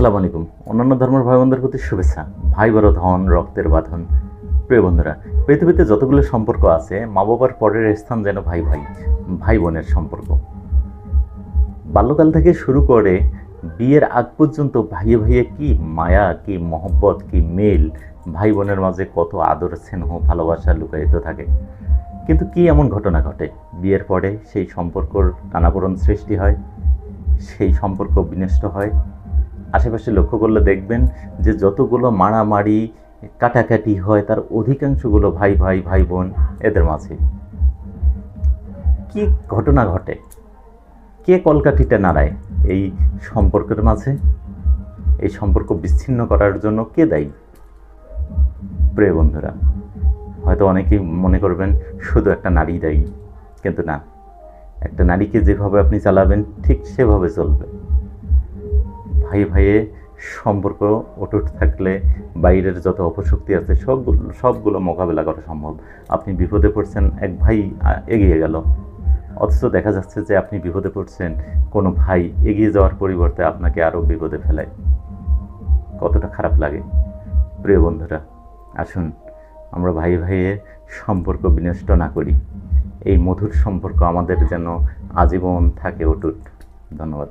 আসসালামু আলাইকুম। অন্যান্য ধর্মের ভাই বোনদের প্রতি শুভেচ্ছা। ভাই বড় ধন রক্তের বাঁধন। প্রিয় বন্ধুরা, পৃথিবীতে যতগুলো সম্পর্ক আছে মা বাবার পরের স্থান যেন ভাই ভাই ভাই বোনের সম্পর্ক। বাল্যকাল থেকে শুরু করে বিয়ের আগ পর্যন্ত ভাইয়ে ভাইয়ে কি মায়া, কি মহব্বত, কি মেল, ভাই বোনের মাঝে কত আদর, স্নেহ, ভালোবাসা লুকায়িত থাকে? কিন্তু কি এমন ঘটনা ঘটে? বিয়ের পরে সেই সম্পর্কর টানাপোড়ন সৃষ্টি হয়? সেই সম্পর্ক বিনষ্ট হয়? আশেপাশে লক্ষ্য করলে দেখবেন যে যতগুলো মারামারি, কাটাকাটি হয়, তার অধিকাংশগুলো ভাই ভাই ভাই, বোন এদের মাঝে। কি ঘটনা ঘটে? কে কলকাঠিটা নাড়ায় এই সম্পর্কের মাঝে? এই সম্পর্ক বিচ্ছিন্ন করার জন্য কে দায়ী? প্রিয় বন্ধুরা, হয়তো অনেকেই মনে করবেন, শুধু একটা নারী দায়ী। কিন্তু না, একটা নারীকে যেভাবে আপনি চালাবেন, ঠিক সেভাবে চলবে। ভাই ভাইয়ে সম্পর্ক অটুট থাকলে বাইরের যত অপশক্তি আছে সবগুলো সবগুলো মোকাবেলা করা সম্ভব। আপনি বিপদে পড়ছেন, এক ভাই এগিয়ে গেল। অথচ দেখা যাচ্ছে যে আপনি বিপদে পড়ছেন, কোনো ভাই এগিয়ে যাওয়ার পরিবর্তে আপনাকে আরও বিপদে ফেলায়। কতটা খারাপ লাগে। প্রিয় বন্ধুরা, আসুন, আমরা ভাই ভাইয়ের সম্পর্ক বিনষ্ট না করি। এই মধুর সম্পর্ক আমাদের যেন আজীবন থাকে অটুট। ধন্যবাদ।